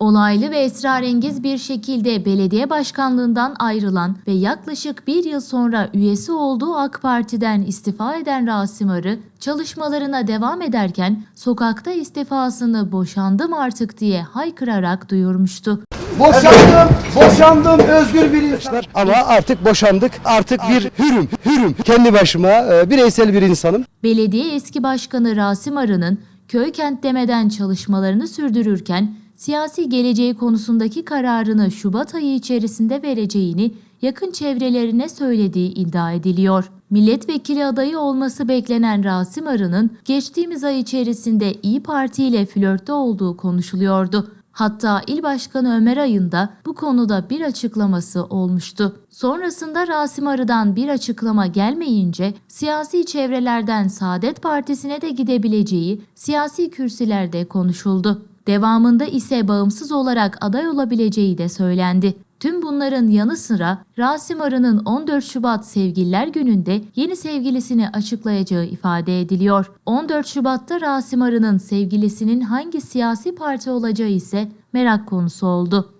Olaylı ve esrarengiz bir şekilde belediye başkanlığından ayrılan ve yaklaşık bir yıl sonra üyesi olduğu AK Parti'den istifa eden Rasim Arı, çalışmalarına devam ederken sokakta istifasını boşandım artık diye haykırarak duyurmuştu. Boşandım, boşandım özgür bir insan. Ama artık boşandık, artık bir hürüm, hürüm. Kendi başıma e, bireysel bir insanım. Belediye eski başkanı Rasim Arı'nın köy kent demeden çalışmalarını sürdürürken siyasi geleceği konusundaki kararını Şubat ayı içerisinde vereceğini yakın çevrelerine söylediği iddia ediliyor. Milletvekili adayı olması beklenen Rasim Arı'nın geçtiğimiz ay içerisinde İyi Parti ile flörtte olduğu konuşuluyordu. Hatta İl Başkanı Ömer Ay'ın bu konuda bir açıklaması olmuştu. Sonrasında Rasim Arı'dan bir açıklama gelmeyince siyasi çevrelerden Saadet Partisi'ne de gidebileceği siyasi kürsülerde konuşuldu. Devamında ise bağımsız olarak aday olabileceği de söylendi. Tüm bunların yanı sıra Rasim Arı'nın 14 Şubat Sevgililer Günü'nde yeni sevgilisini açıklayacağı ifade ediliyor. 14 Şubat'ta Rasim Arı'nın sevgilisinin hangi siyasi parti olacağı ise merak konusu oldu.